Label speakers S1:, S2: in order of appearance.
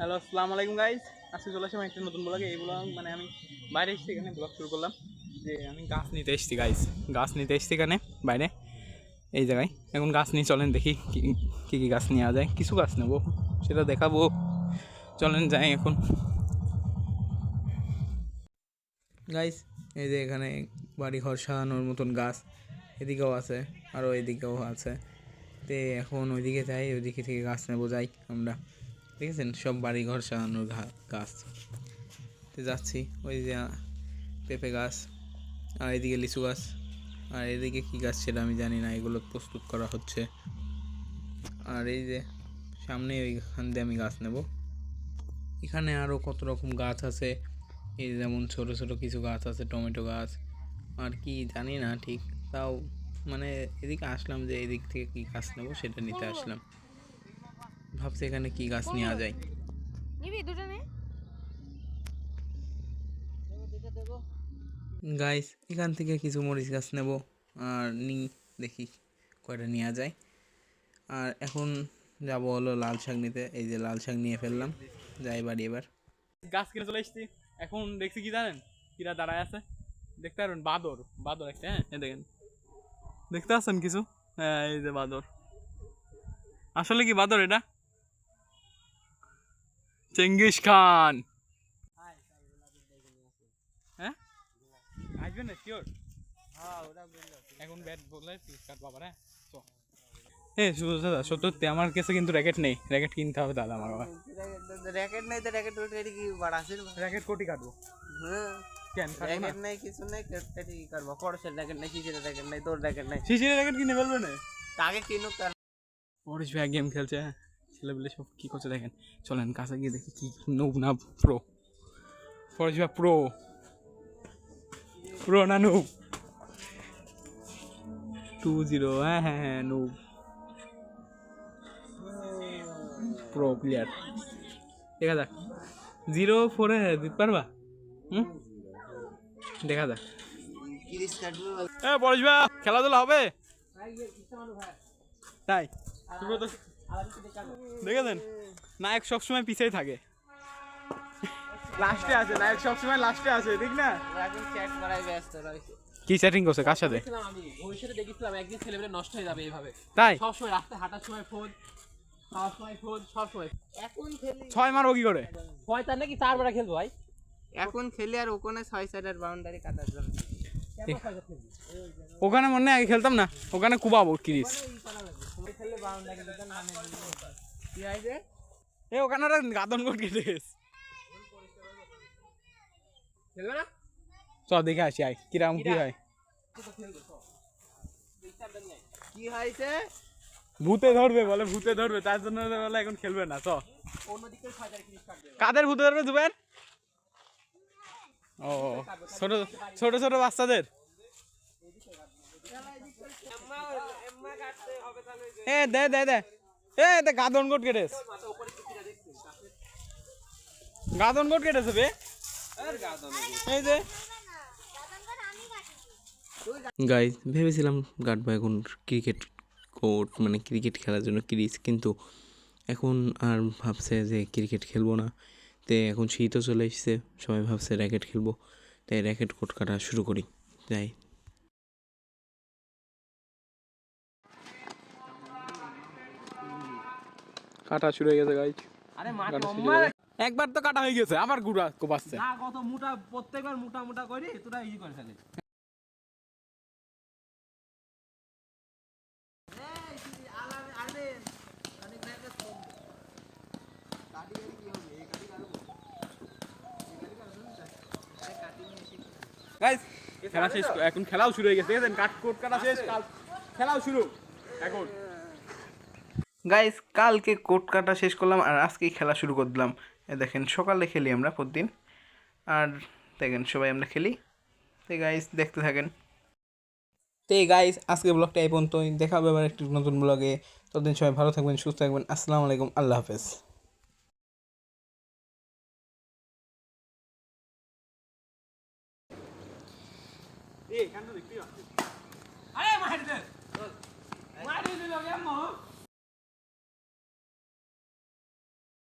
S1: Hello, আসসালামু আলাইকুম guys আজকে চলে আসলাম একটা নতুন ব্লগে এই ব্লগ মানে আমি বাইরে এসেছি এখানে ব্লগ শুরু করলাম। যে আমি গাছ নিতে এসেছি গাইজ গাছ নিতে এসেছি এখানে, বাইরে। এই জায়গায়। এখন গাছ নিয়ে চলেন দেখি কি, কী গাছ নেওয়া যায়। কিছু গাছ নেব, সেটা দেখাবো। চলেন যাই এখন। গাইজ এই যে এখানে বাড়ি ঘর সাজানোর মতন গাছ। এদিকেও আছে আরও এদিকেও আছে। তে এখন ওইদিকে যাই, ওইদিকে থেকে গাছ নেব যাই আমরা। দেখেছেন? সব বাড়ি ঘর সাজানোর গাছ। তো যাচ্ছি, ওই যে পেঁপে গাছ, আর এদিকে লিচু গাছ, আর এদিকে কী গাছ সেটা আমি জানি না, এগুলো প্রস্তুত করা হচ্ছে। আর এই যে, সামনে ওইখান দিয়ে আমি গাছ নেব। এখানে আরও কত রকম গাছ আছে, এই যেমন ছোট ছোট কিছু গাছ আছে, টমেটো গাছ, আর কি জানি না ঠিক, তাও মানে এদিকে আসলাম যে এদিক থেকে কী গাছ নেব সেটা নিতে আসলাম। ভাবছি এখানে কি গাছ নেওয়া যায়
S2: নিবি দুটো নে।
S1: গাইস এখান থেকে কিছু মরিচ গাছ নেব আর নি দেখি কয়টা নেওয়া যায়। আর এখন যাব হলো লাল শাক নিতে এই যে লাল শাক নিয়ে ফেললাম যাই বাড়ি এবার। গাছ কিনে চলে এসেছি। এখন দেখছি কি জানেন? কিরা দাঁড়ায় আছে। দেখতে পারবেন বাদর বাদর একটা হ্যাঁ এই দেখেন। দেখতে পাচ্ছেন কিছু? হ্যাঁ এই যে বাদর। আসলে কি বাদর এটা? চেঙ্গিস খান হ্যাঁ? আসবেন না শিওর এখন ব্যাট বলে কাট বাবা হ্যাঁ? এ শুধু দাদা সত্যি আমার কাছে কিন্তু র্যাকেট নেই। র্যাকেট কিনতে হবে দাদা আমার
S3: র্যাকেট নাই তো র্যাকেট উল্টে কি বাড়াছিল
S1: র্যাকেট কোটি কাটবো।
S3: হ্যাঁ।
S1: কেন
S3: র্যাকেট নাই কিছু নাই কেটে কি করব? র্যাকেট নাই কিসের র্যাকেট নাই তোর র্যাকেট নাই।
S1: শিশির র্যাকেট কিনে ফেলবে না?
S3: তাকে কিনুক
S1: পরেশ ভাই গেম খেলছে হ্যাঁ। ছেলেবেলে সব কী করছে দেখেন? চলেন কাছে গিয়ে দেখি কি নৌ না প্রো। ভাই প্রো। প্রো না নৌ টু জিরো হ্যাঁ হ্যাঁ হ্যাঁ নৌ প্রো প্লেয়ার। দেখা যাক। জিরো ফোরে দিতে পারবা? হুম? দেখা যাক। হ্যাঁ খেলাধুলা হবে? তাই। সুব্রত দেখেছেন নায়ক সবসময় পিছিয়ে থাকে। লাস্টে আছে নায়ক সবসময় লাস্টে আছে ঠিক না?
S3: এখন চ্যাট করাই ব্যস্ত রয়েছে।
S1: কি চ্যাটিং করছে কার সাথে?
S4: আমি ভবিষ্যতে দেখেছিলাম একদিন ছেলেমেয়ে নষ্ট হয়ে যাবে এইভাবে।
S1: তাই?
S4: সবসময় রাস্তায় হাঁটার সময় ফোন খাওয়ার সময় ফোন সবসময়।
S3: এখন খেলি।
S1: ছয় মারবো কি করে?
S4: হয় তার নাকি চার খেলব ভাই?
S3: এখন খেলি আর ওখানে ছয় সাইডের বাউন্ডারি কাটার জন্য।
S1: ওখানে মনে হয় আগে খেলতাম না ওখানে কুবাবো কিরিস।
S3: খেললে বাউন্ডারি দিতাম মানে কি
S1: এ ওখানে একটা গাদন কোট কেটে গেছে।
S4: খেলবে না?
S1: চ দেখে আসি আয়। কিরাম কি হয়?
S3: কি হয়েছে?
S1: ভূতে ধরবে বলে ভূতে ধরবে তার জন্য বলে এখন খেলবে না চ কাদের ভূতে ধরবে জুবের? ও ছোট ছোট ছোট বাচ্চাদের? এ দে দে দে। এ দে গাদন কোট কেটেস গাদন কোট কেটেছে বে? এই যে। গাইজ ভেবেছিলাম কাটবো এখন ক্রিকেট কোর্ট মানে ক্রিকেট খেলার জন্য ক্রিজ কিন্তু এখন আর ভাবছে যে ক্রিকেট খেলব না। তে এখন শীতও চলে এসেছে সবাই ভাবছে র্যাকেট খেলব। তাই র্যাকেট কোর্ট কাটা শুরু করি। যাই। কাটা শুরু হয়ে গেছে গাইজ। একবার তো কাটা হয়ে গেছে আবার গুড়া কোপাচ্ছে।
S4: না কত মোটা প্রত্যেকবার মোটা মোটা করে তোরা ই করে ফেলে।
S1: খেলা শেষ এখন খেলাও শুরু হয়ে গেছে দেখেছেন কাট কোট কাটা শেষ কাল খেলাও শুরু। এখন। গাইজ কালকে কোট কাটা শেষ করলাম আর আজকেই খেলা শুরু করে দিলাম। দেখেন, সকালে খেলি আমরা প্রতিদিন। আর দেখেন, সবাই আমরা খেলি। তো গাইজ দেখতে থাকেন। তো এই গাইজ আজকে ব্লগটা এই পর্যন্তই। দেখা হবে আবার একটি নতুন ব্লগে ততদিন সবাই ভালো থাকবেন, সুস্থ থাকবেন। আসসালামু আলাইকুম, আল্লাহ হাফেজ।
S4: আরে, মার দে। মার দিল, কেমন?